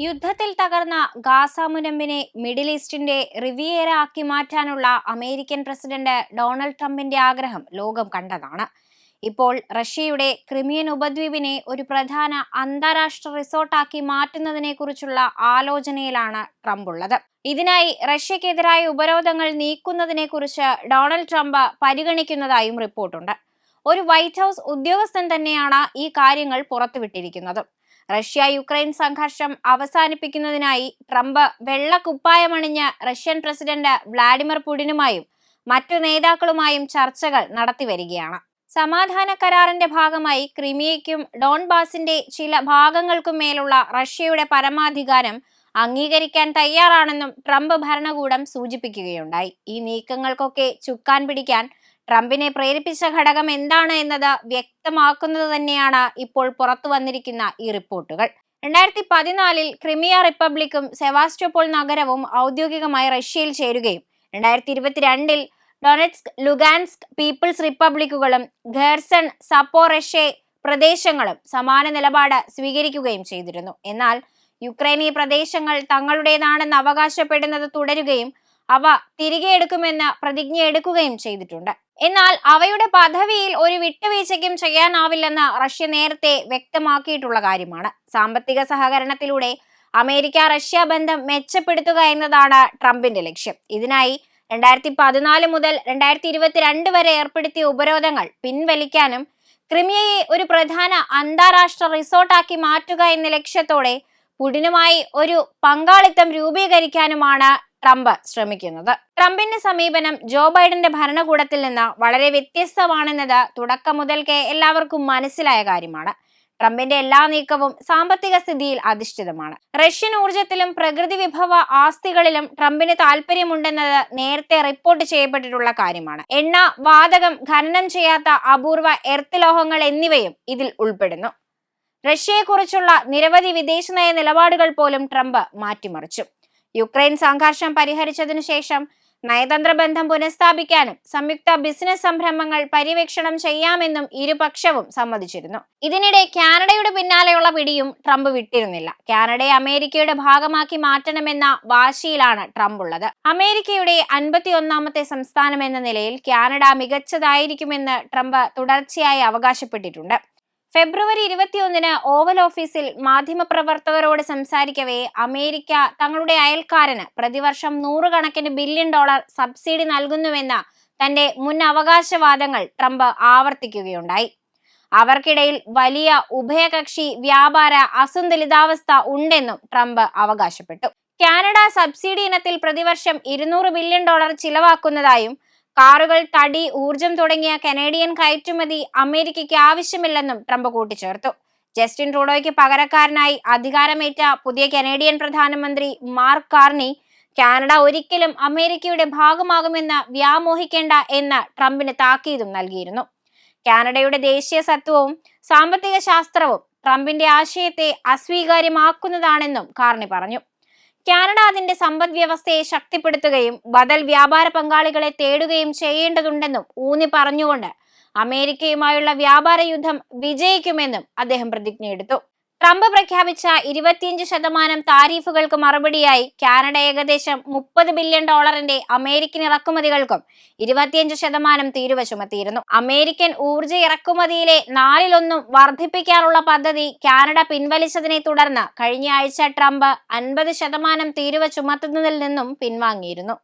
യുദ്ധത്തിൽ തകർന്ന ഗാസ മുനമ്പിനെ മിഡിൽ ഈസ്റ്റിന്റെ റിവിയേര ആക്കി മാറ്റാനുള്ള അമേരിക്കൻ പ്രസിഡന്റ് ഡൊണാൾഡ് ട്രംപിന്റെ ആഗ്രഹം ലോകം കണ്ടതാണ്. ഇപ്പോൾ റഷ്യയുടെ ക്രിമിയൻ ഉപദ്വീപിനെ ഒരു പ്രധാന അന്താരാഷ്ട്ര റിസോർട്ടാക്കി മാറ്റുന്നതിനെക്കുറിച്ചുള്ള ആലോചനയിലാണ് ട്രംപ് ഉള്ളത്. ഇതിനായി റഷ്യക്കെതിരായ ഉപരോധങ്ങൾ നീക്കുന്നതിനെക്കുറിച്ച് ഡൊണാൾഡ് ട്രംപ് പരിഗണിക്കുന്നതായും റിപ്പോർട്ടുണ്ട്. ഒരു വൈറ്റ് ഹൗസ് ഉദ്യോഗസ്ഥൻ തന്നെയാണ് ഈ കാര്യങ്ങൾ പുറത്തുവിട്ടിരിക്കുന്നത്. റഷ്യ യുക്രൈൻ സംഘർഷം അവസാനിപ്പിക്കുന്നതിനായി ട്രംപ് വെള്ള കുപ്പായമണിഞ്ഞ് റഷ്യൻ പ്രസിഡന്റ് വ്ളാഡിമിർ പുടിനുമായും മറ്റു നേതാക്കളുമായും ചർച്ചകൾ നടത്തിവരികയാണ് സമാധാന കരാറിന്റെ ഭാഗമായി ക്രിമിയയ്ക്കും ഡോൺബാസിന്റെ ചില ഭാഗങ്ങൾക്കും മേലുള്ള റഷ്യയുടെ പരമാധികാരം അംഗീകരിക്കാൻ തയ്യാറാണെന്നും ട്രംപ് ഭരണകൂടം സൂചിപ്പിക്കുകയുണ്ടായി. ഈ നീക്കങ്ങൾക്കൊക്കെ ചുക്കാൻ പിടിക്കാൻ ട്രംപിനെ പ്രേരിപ്പിച്ച ഘടകം എന്താണ് എന്നത് വ്യക്തമാക്കുന്നത് തന്നെയാണ് ഇപ്പോൾ പുറത്തു വന്നിരിക്കുന്ന ഈ റിപ്പോർട്ടുകൾ. രണ്ടായിരത്തി പതിനാലിൽ ക്രിമിയ റിപ്പബ്ലിക്കും സെവാസ്റ്റോപോൾ നഗരവും ഔദ്യോഗികമായി റഷ്യയിൽ ചേരുകയും. രണ്ടായിരത്തി ഇരുപത്തിരണ്ടിൽ ഡൊണറ്റ്സ്ക് ലുഗാൻസ്ക് പീപ്പിൾസ് റിപ്പബ്ലിക്കുകളും ഖേർസൺ സപ്പോറഷെ പ്രദേശങ്ങളും സമാന നിലപാട് സ്വീകരിക്കുകയും ചെയ്തിരുന്നു. എന്നാൽ യുക്രൈൻ പ്രദേശങ്ങൾ തങ്ങളുടേതാണെന്ന് അവകാശപ്പെടുന്നത് തുടരുകയും അവ തിരികെ എടുക്കുമെന്ന് പ്രതിജ്ഞ എടുക്കുകയും ചെയ്തിട്ടുണ്ട്. എന്നാൽ അവയുടെ പദവിയിൽ ഒരു വിട്ടുവീഴ്ചയ്ക്കും ചെയ്യാനാവില്ലെന്ന് റഷ്യ നേരത്തെ വ്യക്തമാക്കിയിട്ടുള്ള കാര്യമാണ്. സാമ്പത്തിക സഹകരണത്തിലൂടെ അമേരിക്ക റഷ്യ ബന്ധം മെച്ചപ്പെടുത്തുക എന്നതാണ് ട്രംപിന്റെ ലക്ഷ്യം. ഇതിനായി രണ്ടായിരത്തി പതിനാല് മുതൽ രണ്ടായിരത്തി ഇരുപത്തിരണ്ട് വരെ ഏർപ്പെടുത്തിയ ഉപരോധങ്ങൾ പിൻവലിക്കാനും ക്രിമിയയെ ഒരു പ്രധാന അന്താരാഷ്ട്ര റിസോർട്ടാക്കി മാറ്റുക എന്ന ലക്ഷ്യത്തോടെ പുടിനുമായി ഒരു പങ്കാളിത്തം രൂപീകരിക്കാനുമാണ് ട്രംപ് ശ്രമിക്കുന്നത്. ട്രംപിന്റെ സമീപനം ജോ ബൈഡന്റെ ഭരണകൂടത്തിൽ നിന്ന് വളരെ വ്യത്യസ്തമാണെന്നത് തുടക്കം മുതൽക്കേ എല്ലാവർക്കും മനസ്സിലായ കാര്യമാണ്. ട്രംപിന്റെ എല്ലാ നീക്കവും സാമ്പത്തിക സ്ഥിതിയിൽ അധിഷ്ഠിതമാണ്. റഷ്യൻ ഊർജത്തിലും പ്രകൃതി വിഭവ ആസ്തികളിലും ട്രംപിന് താല്പര്യമുണ്ടെന്നത് നേരത്തെ റിപ്പോർട്ട് ചെയ്യപ്പെട്ടിട്ടുള്ള കാര്യമാണ്. എണ്ണ വാതകം ഖനനം ചെയ്യാത്ത അപൂർവ എർത്ത് ലോഹങ്ങൾ എന്നിവയും ഇതിൽ ഉൾപ്പെടുന്നു. റഷ്യയെക്കുറിച്ചുള്ള നിരവധി വിദേശനയ നിലപാടുകൾ പോലും ട്രംപ് മാറ്റിമറിച്ചു. യുക്രൈൻ സംഘർഷം പരിഹരിച്ചതിനു ശേഷം നയതന്ത്ര ബന്ധം പുനഃസ്ഥാപിക്കാനും സംയുക്ത ബിസിനസ് സംരംഭങ്ങൾ പര്യവേക്ഷണം ചെയ്യാമെന്നും ഇരുപക്ഷവും സമ്മതിച്ചിരുന്നു. ഇതിനിടെ കാനഡയുടെ പിന്നാലെയുള്ള പിടിയും ട്രംപ് വിട്ടിരുന്നില്ല. കാനഡയെ അമേരിക്കയുടെ ഭാഗമാക്കി മാറ്റണമെന്ന വാശിയിലാണ് ട്രംപ് ഉള്ളത് അമേരിക്കയുടെ അൻപത്തി ഒന്നാമത്തെ സംസ്ഥാനം എന്ന നിലയിൽ കാനഡ മികച്ചതായിരിക്കുമെന്ന് ട്രംപ് തുടർച്ചയായി അവകാശപ്പെട്ടിട്ടുണ്ട്. ഫെബ്രുവരി ഇരുപത്തിയൊന്നിന് ഓവൽ ഓഫീസിൽ മാധ്യമപ്രവർത്തകരോട് സംസാരിക്കവേ അമേരിക്ക തങ്ങളുടെ അയൽക്കാരന് പ്രതിവർഷം നൂറുകണക്കിന് ബില്യൺ ഡോളർ സബ്സിഡി നൽകുന്നുവെന്ന തന്റെ മുൻ അവകാശവാദങ്ങൾ ട്രംപ് ആവർത്തിക്കുകയുണ്ടായി. അവർക്കിടയിൽ വലിയ ഉഭയകക്ഷി വ്യാപാര അസന്തുലിതാവസ്ഥ ഉണ്ടെന്നും ട്രംപ് അവകാശപ്പെട്ടു. കാനഡ സബ്സിഡി ഇനത്തിൽ പ്രതിവർഷം ഇരുന്നൂറ് ബില്യൺ ഡോളർ ചിലവാക്കുന്നതായും കാറുകൾ തടി ഊർജം തുടങ്ങിയ കനേഡിയൻ കയറ്റുമതി അമേരിക്കയ്ക്ക് ആവശ്യമില്ലെന്നും ട്രംപ് കൂട്ടിച്ചേർത്തു. ജസ്റ്റിൻ ട്രൂഡോയ്ക്ക് പകരക്കാരനായി അധികാരമേറ്റ പുതിയ കനേഡിയൻ പ്രധാനമന്ത്രി മാർക്ക് കാർണി കാനഡ ഒരിക്കലും അമേരിക്കയുടെ ഭാഗമാകുമെന്ന് വ്യാമോഹിക്കേണ്ട എന്ന് ട്രംപിന് താക്കീതും നൽകിയിരുന്നു. കാനഡയുടെ ദേശീയ സത്വവും സാമ്പത്തിക ശാസ്ത്രവും ട്രംപിന്റെ ആശയത്തെ അസ്വീകാര്യമാക്കുന്നതാണെന്നും കാർണി പറഞ്ഞു. കാനഡ അതിന്റെ സമ്പദ് വ്യവസ്ഥയെ ശക്തിപ്പെടുത്തുകയും ബദൽ വ്യാപാര പങ്കാളികളെ തേടുകയും ചെയ്യേണ്ടതുണ്ടെന്നും ഊന്നി പറഞ്ഞുകൊണ്ട് അമേരിക്കയുമായുള്ള വ്യാപാര യുദ്ധം വിജയിക്കുമെന്നും അദ്ദേഹം പ്രതിജ്ഞയെടുത്തു. ട്രംപ് പ്രഖ്യാപിച്ച ഇരുപത്തിയഞ്ച് ശതമാനം താരീഫുകൾക്ക് മറുപടിയായി കാനഡ ഏകദേശം മുപ്പത് ബില്യൺ ഡോളറിന്റെ അമേരിക്കൻ ഇറക്കുമതികൾക്കും ഇരുപത്തിയഞ്ച് ശതമാനം തീരുവ ചുമത്തിയിരുന്നു. അമേരിക്കൻ ഊർജ ഇറക്കുമതിയിലെ നാലിലൊന്നും വർദ്ധിപ്പിക്കാനുള്ള പദ്ധതി കാനഡ പിൻവലിച്ചതിനെ തുടർന്ന് കഴിഞ്ഞ ആഴ്ച ട്രംപ് അൻപത് ശതമാനം തീരുവ ചുമത്തുന്നതിൽ നിന്നും പിൻവാങ്ങിയിരുന്നു.